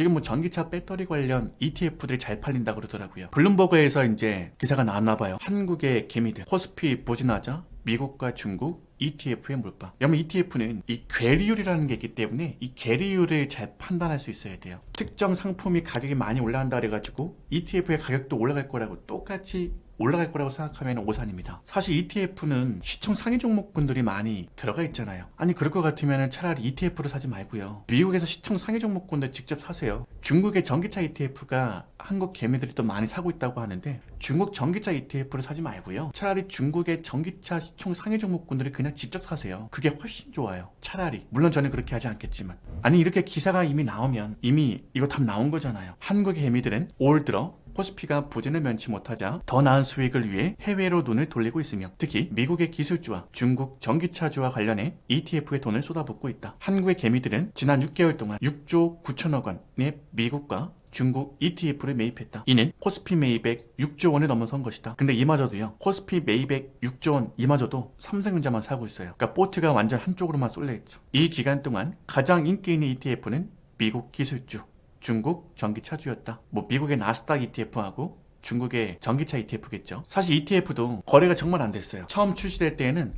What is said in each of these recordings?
지금 뭐 전기차 배터리 관련 ETF들이 잘 팔린다 그러더라고요. 블룸버그에서 이제 기사가 나왔나 봐요. 한국의 개미들 코스피 부진하자 미국과 중국 ETF의 물방. 왜냐면 ETF는 이 괴리율이라는 게 있기 때문에 이 괴리율을 잘 판단할 수 있어야 돼요. 특정 상품이 가격이 많이 올라간다 그래가지고 ETF의 가격도 올라갈 거라고 똑같이 올라갈 거라고 생각하면 오산입니다. 사실 ETF는 시총 상위 종목군들이 많이 들어가 있잖아요. 아니 그럴 것 같으면 차라리 ETF를 사지 말고요. 미국에서 시총 상위 종목군들 직접 사세요. 중국의 전기차 ETF가 한국 개미들이 또 많이 사고 있다고 하는데 중국 전기차 ETF를 사지 말고요. 차라리 중국의 전기차 시총 상위 종목군들이 그냥 직접 사세요. 그게 훨씬 좋아요. 차라리 물론 저는 그렇게 하지 않겠지만 아니 이렇게 기사가 이미 나오면 이미 이거 답 나온 거잖아요. 한국의 개미들은 올 들어 코스피가 부진을 면치 못하자 더 나은 수익을 위해 해외로 눈을 돌리고 있으며 특히 미국의 기술주와 중국 전기차주와 관련해 ETF에 돈을 쏟아붓고 있다. 한국의 개미들은 지난 6개월 동안 6조 9천억 원의 미국과 중국 ETF를 매입했다. 이는 코스피 매입액 6조 원을 넘어선 것이다. 근데 이마저도요. 코스피 매입액 6조 원 이마저도 삼성전자만 사고 있어요. 그러니까 보트가 완전 한쪽으로만 쏠려 있죠. 이 기간 동안 가장 인기 있는 ETF는 미국 기술주, 중국 전기차 주였다. 뭐 미국의 나스닥 ETF하고 중국의 전기차 ETF겠죠. 사실 ETF도 거래가 정말 안 됐어요. 처음 출시될 때에는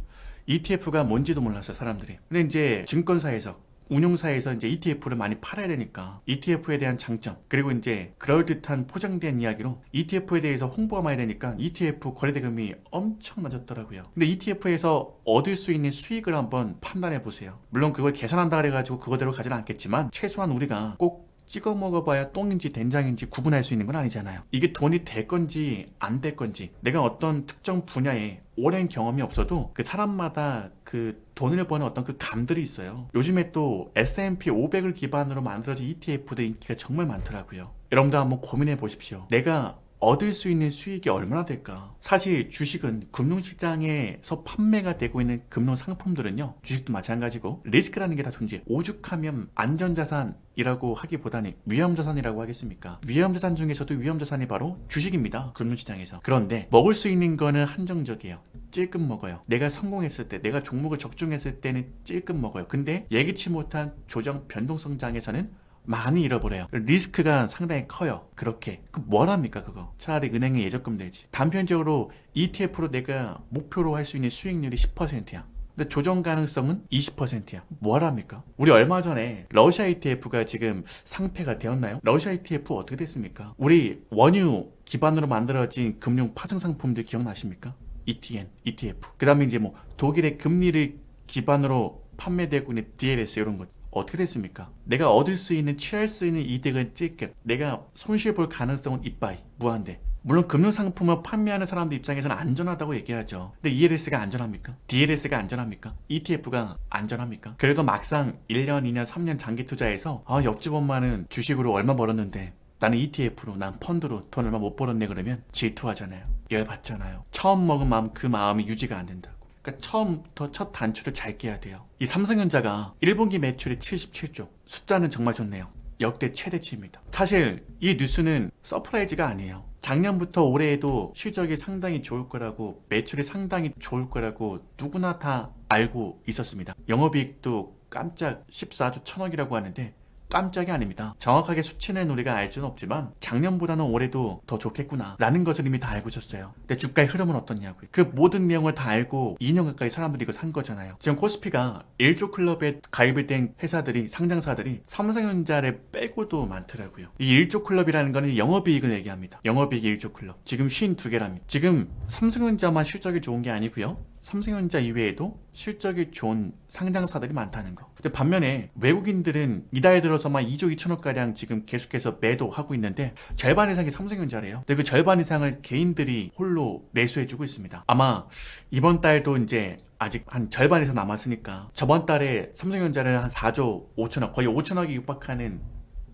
ETF가 뭔지도 몰랐어요, 사람들이. 근데 이제 증권사에서 운용사에서 이제 ETF를 많이 팔아야 되니까 ETF에 대한 장점 그리고 이제 그럴듯한 포장된 이야기로 ETF에 대해서 홍보가 많이 되니까 ETF 거래 대금이 엄청 낮았더라고요. 근데 ETF에서 얻을 수 있는 수익을 한번 판단해 보세요. 물론 그걸 계산한다 그래가지고 그거대로 가지는 않겠지만 최소한 우리가 꼭 찍어 먹어봐야 똥인지 된장인지 구분할 수 있는 건 아니잖아요. 이게 돈이 될 건지 안 될 건지 내가 어떤 특정 분야에 오랜 경험이 없어도 그 사람마다 그 돈을 버는 어떤 그 감들이 있어요. 요즘에 또 S&P 500을 기반으로 만들어진 ETF들 인기가 정말 많더라고요. 여러분도 한번 고민해 보십시오. 내가 얻을 수 있는 수익이 얼마나 될까? 사실 주식은 금융시장에서 판매가 되고 있는 금융 상품들은요, 주식도 마찬가지고 리스크라는 게 다 존재해. 오죽하면 안전자산이라고 하기보다는 위험자산이라고 하겠습니까? 위험자산 중에서도 위험자산이 바로 주식입니다. 금융시장에서. 그런데 먹을 수 있는 거는 한정적이에요. 찔끔 먹어요. 내가 성공했을 때, 내가 종목을 적중했을 때는 찔끔 먹어요. 근데 예기치 못한 조정 변동성장에서는 많이 잃어버려요. 리스크가 상당히 커요. 그렇게. 그 뭐랍니까, 그거? 차라리 은행에 예적금 내지. 단편적으로 ETF로 내가 목표로 할 수 있는 수익률이 10%야. 근데 조정 가능성은 20%야. 뭐랍니까? 우리 얼마 전에 러시아 ETF가 지금 상패가 되었나요? 러시아 ETF 어떻게 됐습니까? 우리 원유 기반으로 만들어진 금융 파생 상품들 기억나십니까? ETN, ETF. 그 다음에 이제 뭐 독일의 금리를 기반으로 판매되고 있는 DLS 이런 것. 어떻게 됐습니까? 내가 얻을 수 있는 취할 수 있는 이득은 찔끔 내가 손실 볼 가능성은 이빠이 무한대 물론 금융상품을 판매하는 사람들 입장에서는 안전하다고 얘기하죠. 근데 ELS가 안전합니까? DLS가 안전합니까? ETF가 안전합니까? 그래도 막상 1년, 2년, 3년 장기 투자해서 아, 옆집 엄마는 주식으로 얼마 벌었는데 나는 ETF로, 난 펀드로 돈 얼마 못 벌었네 그러면 질투하잖아요. 열받잖아요. 처음 먹은 마음 그 마음이 유지가 안 된다고. 그러니까 처음부터 첫 단추를 잘 깨야 돼요. 이 삼성전자가 1분기 매출이 77조. 숫자는 정말 좋네요. 역대 최대치입니다. 사실 이 뉴스는 서프라이즈가 아니에요. 작년부터 올해에도 실적이 상당히 좋을 거라고 매출이 상당히 좋을 거라고 누구나 다 알고 있었습니다. 영업이익도 깜짝 14조 천억이라고 하는데 깜짝이 아닙니다. 정확하게 수치는 우리가 알 수는 없지만 작년보다는 올해도 더 좋겠구나 라는 것을 이미 다 알고 있었어요. 근데 주가의 흐름은 어떻냐고요. 그 모든 내용을 다 알고 2년 가까이 사람들이 이거 산 거잖아요. 지금 코스피가 1조 클럽에 가입이 된 회사들이 상장사들이 삼성전자를 빼고도 많더라고요. 이 1조 클럽이라는 거는 영업이익을 얘기합니다. 영업이익 1조 클럽. 지금 52개랍니다. 지금 삼성전자만 실적이 좋은 게 아니고요. 삼성전자 이외에도 실적이 좋은 상장사들이 많다는 거. 근데 반면에 외국인들은 이달 들어서만 2조 2천억 가량 지금 계속해서 매도하고 있는데 절반 이상이 삼성전자래요. 근데 그 절반 이상을 개인들이 홀로 매수해주고 있습니다. 아마 이번 달도 이제 아직 한 절반 이상 남았으니까 저번 달에 삼성전자는 한 4조 5천억 거의 5천억이 육박하는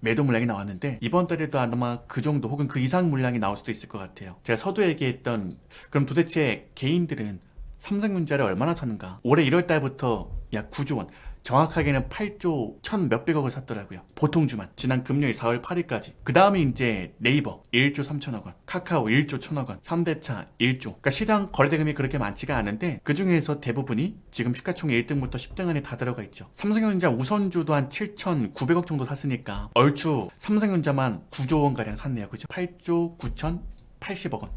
매도 물량이 나왔는데 이번 달에도 아마 그 정도 혹은 그 이상 물량이 나올 수도 있을 것 같아요. 제가 서두 얘기했던 그럼 도대체 개인들은 삼성전자를 얼마나 사는가? 올해 1월 달부터 약 9조 원. 정확하게는 8조 1천 몇백억을 샀더라고요. 보통 주만 지난 금요일 4월 8일까지. 그 다음에 이제 네이버 1조 3천억 원, 카카오 1조 1천억 원, 현대차 1조. 그러니까 시장 거래대금이 그렇게 많지가 않은데 그 중에서 대부분이 지금 시가총 1등부터 10등 안에 다 들어가 있죠. 삼성전자 우선주도 한 7,900억 정도 샀으니까 얼추 삼성전자만 9조 원 가량 샀네요. 그죠? 8조 9,080억 원.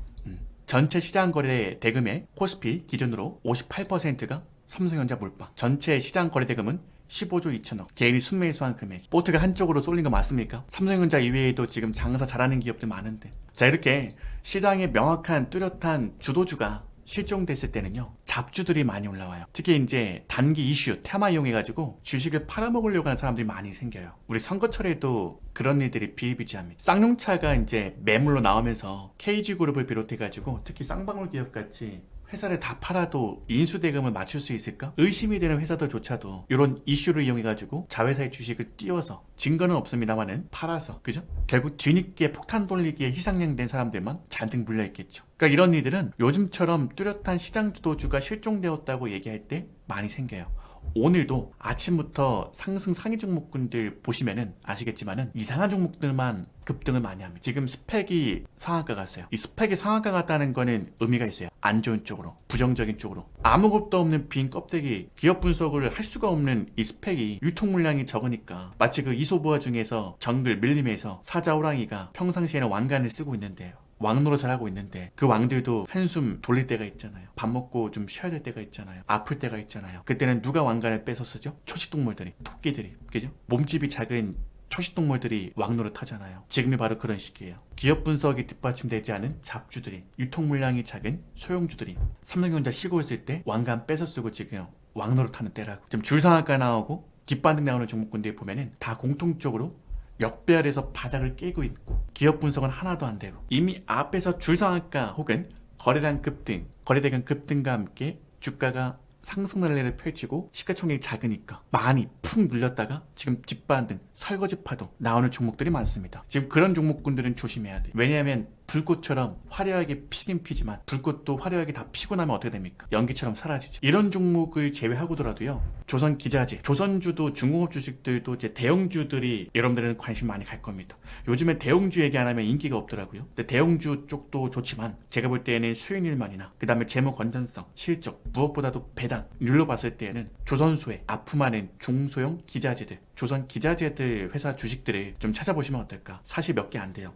음. 전체 시장 거래 대금의 코스피 기준으로 58%가 삼성전자 몰빵. 전체 시장 거래 대금은 15조 2천억. 개인이 순매수한 금액. 보트가 한쪽으로 쏠린 거 맞습니까? 삼성전자 이외에도 지금 장사 잘하는 기업들 많은데. 자, 이렇게 시장에 명확한 뚜렷한 주도주가 실종됐을 때는요, 잡주들이 많이 올라와요. 특히 이제 단기 이슈, 테마 이용해가지고 주식을 팔아먹으려고 하는 사람들이 많이 생겨요. 우리 선거철에도 그런 일들이 비일비재합니다. 쌍용차가 이제 매물로 나오면서 KG그룹을 비롯해가지고 특히 쌍방울 기업같이 회사를 다 팔아도 인수대금을 맞출 수 있을까? 의심이 되는 회사들조차도 이런 이슈를 이용해가지고 자회사의 주식을 띄워서 증거는 없습니다만은 팔아서 그죠? 결국 뒤늦게 폭탄 돌리기에 희생양된 사람들만 잔뜩 물려있겠죠. 그러니까 이런 일들은 요즘처럼 뚜렷한 시장 주도주가 실종되었다고 얘기할 때 많이 생겨요. 오늘도 아침부터 상승 상위 종목군들 보시면은 아시겠지만은 이상한 종목들만 급등을 많이 합니다. 지금 스펙이 상한가 갔어요. 이 스펙이 상한가 갔다는 거는 의미가 있어요. 안 좋은 쪽으로, 부정적인 쪽으로. 아무것도 없는 빈 껍데기, 기업 분석을 할 수가 없는 이 스펙이 유통 물량이 적으니까 마치 그 이소부화 중에서 정글 밀림에서 사자 호랑이가 평상시에는 왕관을 쓰고 있는데요. 왕 노릇을 하고 있는데 그 왕들도 한숨 돌릴 때가 있잖아요. 밥 먹고 좀 쉬어야 될 때가 있잖아요. 아플 때가 있잖아요. 그때는 누가 왕관을 뺏어 쓰죠? 초식동물들이, 토끼들이, 그죠? 몸집이 작은 초식동물들이 왕노릇 하잖아요. 지금이 바로 그런 시기예요. 기업 분석이 뒷받침되지 않은 잡주들이, 유통 물량이 작은 소형주들이 삼성전자 쉬고 있을 때 왕관 뺏어 쓰고 지금 왕노릇 하는 때라고. 지금 줄상한가 나오고 뒷반등 나오는 종목군들 보면은 다 공통적으로 역배열에서 바닥을 깨고 있고 기업 분석은 하나도 안 되고 이미 앞에서 줄상한가 혹은 거래량 급등, 거래대금 급등과 함께 주가가 상승 날래를 펼치고 시가총액이 작으니까 많이 푹 눌렸다가 지금 뒷반등, 설거지 파도 나오는 종목들이 많습니다. 지금 그런 종목군들은 조심해야 돼. 왜냐하면 불꽃처럼 화려하게 피긴 피지만 불꽃도 화려하게 다 피고 나면 어떻게 됩니까? 연기처럼 사라지죠. 이런 종목을 제외하고더라도요. 조선 기자재, 조선주도 중공업 주식들도 이제 대형주들이 여러분들은 관심 많이 갈 겁니다. 요즘에 대형주 얘기 안 하면 인기가 없더라고요. 근데 대형주 쪽도 좋지만 제가 볼 때에는 수익률만이나 그 다음에 재무 건전성, 실적 무엇보다도 배당 률로 봤을 때에는 조선소에 납품하는 중소형 기자재들 조선 기자재들 회사 주식들을 좀 찾아보시면 어떨까? 사실 몇 개 안 돼요.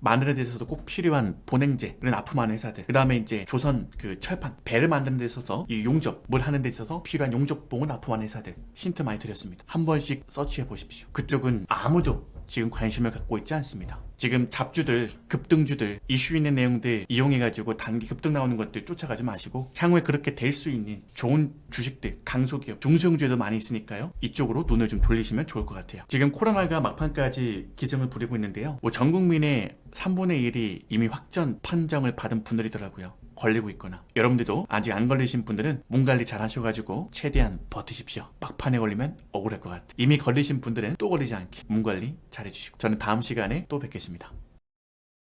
만드는 데 있어서도 꼭 필요한 보냉제를 납품하는 회사들. 그 다음에 이제 조선 그 철판, 배를 만드는 데 있어서 이 용접, 물 하는 데 있어서 필요한 용접봉을 납품하는 회사들. 힌트 많이 드렸습니다. 한 번씩 서치해 보십시오. 그쪽은 아무도 지금 관심을 갖고 있지 않습니다. 지금 잡주들, 급등주들, 이슈 있는 내용들 이용해가지고 단기 급등 나오는 것들 쫓아가지 마시고 향후에 그렇게 될 수 있는 좋은 주식들, 강소기업, 중소형주도 많이 있으니까요. 이쪽으로 눈을 좀 돌리시면 좋을 것 같아요. 지금 코로나가 막판까지 기승을 부리고 있는데요. 뭐 전 국민의 3분의 1이 이미 확전 판정을 받은 분들이더라고요. 걸리고 있거나 여러분들도 아직 안 걸리신 분들은 몸 관리 잘 하셔가지고 최대한 버티십시오. 막판에 걸리면 억울할 것 같아요. 이미 걸리신 분들은 또 걸리지 않게 몸 관리 잘 해주시고 저는 다음 시간에 또 뵙겠습니다.